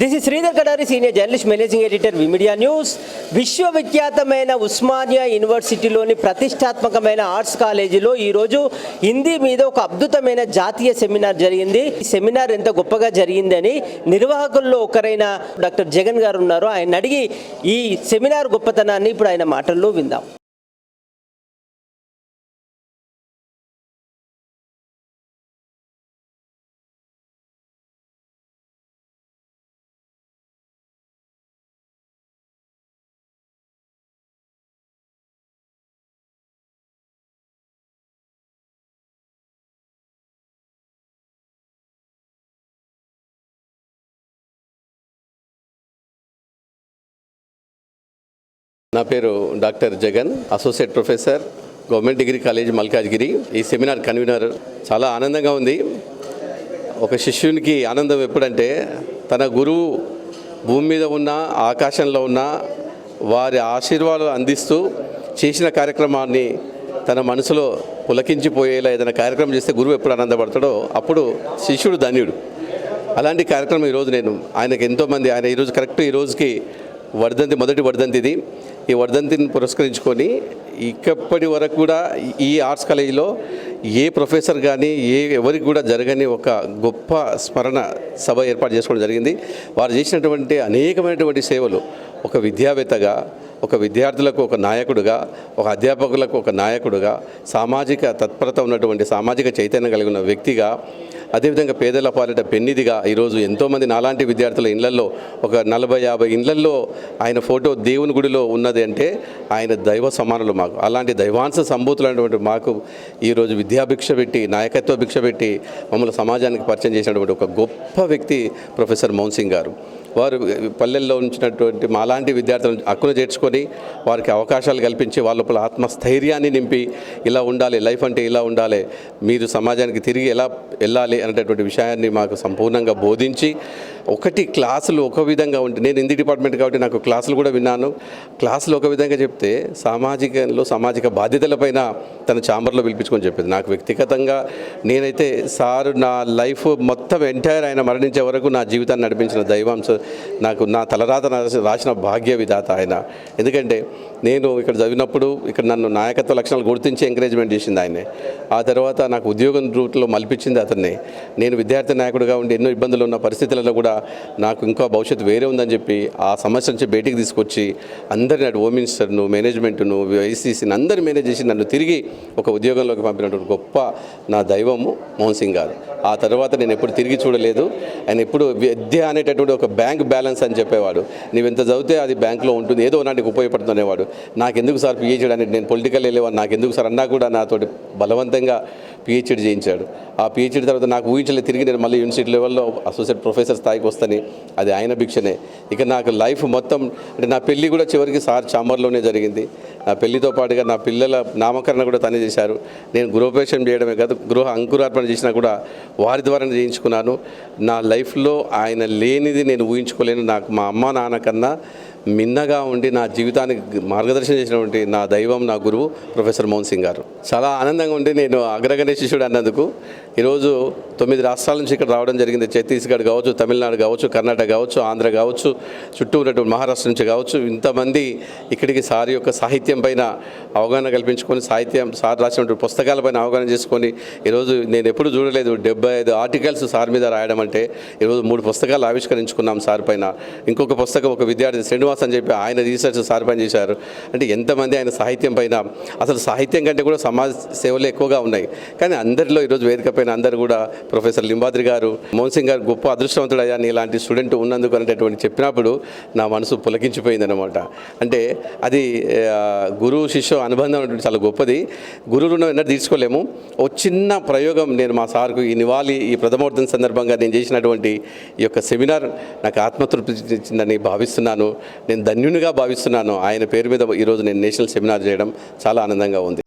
This is Sridhar Kadari senior journalist managing editor V media news విశ్వవిఖ్యాతమైన Osmania యూనివర్సిటీలోని ప్రతిష్టాత్మకమైన arts కాలేజీలో ఈరోజు హిందీ మీద ఒక అద్భుతమైన జాతీయ సెమినార్ జరిగింది. ఈ సెమినార్ ఎంత గొప్పగా జరిగిందని నిర్వాహకుల్లో ఒకరైన డాక్టర్ జగన్ గారు ఉన్నారు. ఆయన అడిగి ఈ సెమినార్ గొప్పతనాన్ని ఇప్పుడు ఆయన మాటల్లో విందాం. నా పేరు doctor Jagan associate professor government degree college Malkajgiri. ఈ సెమినార్ కన్వీనర్ చాలా ఆనందంగా ఉంది. ఒక శిష్యునికి ఆనందం ఎప్పుడంటే తన గురువు భూమి మీద ఉన్న ఆకాశంలో ఉన్న వారి ఆశీర్వాదాలు అందిస్తూ చేసిన కార్యక్రమాన్ని తన మనసులో పులకించిపోయేలా ఏదైనా కార్యక్రమం చేస్తే గురువు ఎప్పుడు ఆనందపడతాడో అప్పుడు శిష్యుడు ధన్యుడు. అలాంటి కార్యక్రమం ఈరోజు నేను ఆయనకు ఎంతోమంది ఆయన ఈరోజు కరెక్ట్ ఈ రోజుకి వర్ధంతి మొదటి వర్ధంతి ఇది ఈ వర్ధంతిని పురస్కరించుకొని ఇక్కప్పటి వరకు కూడా ఈ ఆర్ట్స్ కాలేజీలో ఏ ప్రొఫెసర్ కానీ ఏ ఎవరికి కూడా జరగని ఒక గొప్ప స్మరణ సభ ఏర్పాటు చేసుకోవడం జరిగింది. వారు చేసినటువంటి అనేకమైనటువంటి సేవలు ఒక విద్యావేత్తగా ఒక విద్యార్థులకు ఒక నాయకుడుగా ఒక అధ్యాపకులకు ఒక నాయకుడుగా సామాజిక తత్పరత ఉన్నటువంటి సామాజిక చైతన్యం కలిగి ఉన్న వ్యక్తిగా అదేవిధంగా పేదల పాలిట పెన్నిదిగా ఈరోజు ఎంతోమంది నాలాంటి విద్యార్థుల ఇళ్ళల్లో ఒక నలభై యాభై ఇళ్ళల్లో ఆయన ఫోటో దేవుని గుడిలో ఉన్నది అంటే ఆయన దైవ సమానులు మాకు. అలాంటి దైవాంశ సంభూతులైనటువంటి మాకు ఈరోజు విద్యాభిక్ష పెట్టి నాయకత్వ భిక్ష పెట్టి మమ్మల్ని సమాజానికి పరిచయం చేసినటువంటి ఒక గొప్ప వ్యక్తి ప్రొఫెసర్ మౌన్ సింగ్ గారు. వారు పల్లెల్లో ఉంచినటువంటి మాలాంటి విద్యార్థులను హక్కును చేర్చుకొని వారికి అవకాశాలు కల్పించి వాళ్ళ లోపల ఆత్మస్థైర్యాన్ని నింపి ఇలా ఉండాలి లైఫ్ అంటే ఇలా ఉండాలి మీరు సమాజానికి తిరిగి ఎలా వెళ్ళాలి అనేటటువంటి విషయాన్ని మాకు సంపూర్ణంగా బోధించి ఒకటి క్లాసులు ఒక విధంగా ఉంటే నేను హిందీ డిపార్ట్మెంట్ కాబట్టి నాకు క్లాసులు కూడా విన్నాను. క్లాసులు ఒక విధంగా చెప్తే సామాజికంలో సామాజిక బాధ్యతలపైన తన ఛాంబర్లో పిలిపించుకొని చెప్పేది. నాకు వ్యక్తిగతంగా నేనైతే సార్ నా లైఫ్ మొత్తం ఎంటైర్ ఆయన మరణించే వరకు నా జీవితాన్ని నడిపించిన దైవాంశ. నాకు నా తలరాత రాసిన భాగ్య విధాత ఆయన. ఎందుకంటే నేను ఇక్కడ చదివినప్పుడు ఇక్కడ నన్ను నాయకత్వ లక్షణాలు గుర్తించి ఎంకరేజ్మెంట్ చేసింది ఆయనే. ఆ తర్వాత నాకు ఉద్యోగం రూట్లో మలిపించింది అతన్ని. నేను విద్యార్థి నాయకుడిగా ఉండి ఎన్నో ఇబ్బందులు ఉన్న పరిస్థితులలో కూడా నాకు ఇంకా భవిష్యత్తు వేరే ఉందని చెప్పి ఆ సమస్య నుంచి బయటికి తీసుకొచ్చి అందరిని అటు హోమ్ మినిస్టర్ను మేనేజ్మెంట్ను ఐసీసీని అందరిని మేనేజ్ చేసి నన్ను తిరిగి ఒక ఉద్యోగంలోకి పంపినటువంటి గొప్ప నా దైవము మోహన్ సింగ్ గారు. ఆ తర్వాత నేను ఎప్పుడు తిరిగి చూడలేదు. ఆయన ఎప్పుడు విద్య అనేటటువంటి ఒక బ్యాంక్ బ్యాలెన్స్ అని చెప్పేవాడు. నువ్వు ఎంత చదివితే అది బ్యాంక్లో ఉంటుంది. ఏదో నాకు ఉపయోగపడుతుంది అనేవాడు నాకెందుకు సార్ పిహెచ్డి అని నేను పొలిటికల్ వెళ్ళేవాడు నాకెందుకు సార్? అన్నా కూడా నాతోటి బలవంతంగా పిహెచ్డి చేయించాడు. ఆ పిహెచ్డి తర్వాత నాకు ఊహించలేదు తిరిగి నేను మళ్ళీ యూనివర్సిటీ లెవెల్లో అసోసియేట్ ప్రొఫెసర్ స్థాయికి వస్తాను. అది ఆయన భిక్షనే. ఇక నాకు లైఫ్ మొత్తం అంటే నా పెళ్ళి కూడా చివరికి సార్ చాంబర్లోనే జరిగింది. నా పెళ్ళితో పాటుగా నా పిల్లల నామకరణ కూడా తనే చేశారు. నేను గృహోపేక్షం చేయడమే కాదు గృహ అంకురార్పణ చేసినా కూడా వారి ద్వారా చేయించుకున్నాను. నా లైఫ్లో ఆయన లేనిది నేను ఊహించుకోలేను. నాకు మా అమ్మ నాన్న కన్నా మిన్నగా ఉండి నా జీవితానికి మార్గదర్శనం చేసినటువంటి నా దైవం నా గురువు ప్రొఫెసర్ మోహన్ సింగ్ గారు. చాలా ఆనందంగా ఉండి నేను అగ్రగణ్య శిష్యుడు అన్నందుకు. ఈరోజు తొమ్మిది రాష్ట్రాల నుంచి ఇక్కడ రావడం జరిగింది. ఛత్తీస్గఢ్ కావచ్చు తమిళనాడు కావచ్చు కర్ణాటక కావచ్చు ఆంధ్ర కావచ్చు చుట్టూ ఉన్నటువంటి మహారాష్ట్ర నుంచి కావచ్చు. ఇంతమంది ఇక్కడికి సార్ యొక్క సాహిత్యం పైన అవగాహన కల్పించుకొని సాహిత్యం సార్ రాసినటువంటి పుస్తకాలపైన అవగాహన చేసుకొని ఈరోజు నేను ఎప్పుడు చూడలేదు. డెబ్బై ఐదు ఆర్టికల్స్ సార్ మీద రాయడం అంటే ఈరోజు మూడు పుస్తకాలు ఆవిష్కరించుకున్నాం సార్ పైన. ఇంకొక పుస్తకం ఒక విద్యార్థి శ్రీనివాస్ అని చెప్పి ఆయన రీసెర్చ్ సార్ పైన చేశారు. అంటే ఎంతమంది ఆయన సాహిత్యం పైన అసలు సాహిత్యం కంటే కూడా సమాజ సేవలు ఎక్కువగా ఉన్నాయి. కానీ అందరిలో ఈరోజు వేదిక పైన అందరూ కూడా ప్రొఫెసర్ లింబాద్రి గారు మోహన్ సింగ్ గారు గొప్ప అదృష్టవంతుడయ్యా నీ ఇలాంటి స్టూడెంట్ ఉన్నందుకు అనేటటువంటి చెప్పినప్పుడు నా మనసు పులకించిపోయింది అనమాట అంటే అది గురువు శిష్యు అనుబంధం అనేటువంటి చాలా గొప్పది. గురువు రుణం ఎన్నడూ తీర్చుకోలేము. ఒక చిన్న ప్రయోగం నేను మా సార్కు ఈ నివాళి ఈ ప్రథమోర్థం సందర్భంగా నేను చేసినటువంటి ఈ యొక్క సెమినార్ నాకు ఆత్మతృప్తి ఇచ్చిందని భావిస్తున్నాను. నేను ధన్యునిగా భావిస్తున్నాను. ఆయన పేరు మీద ఈరోజు నేను నేషనల్ సెమినార్ చేయడం చాలా ఆనందంగా ఉంది.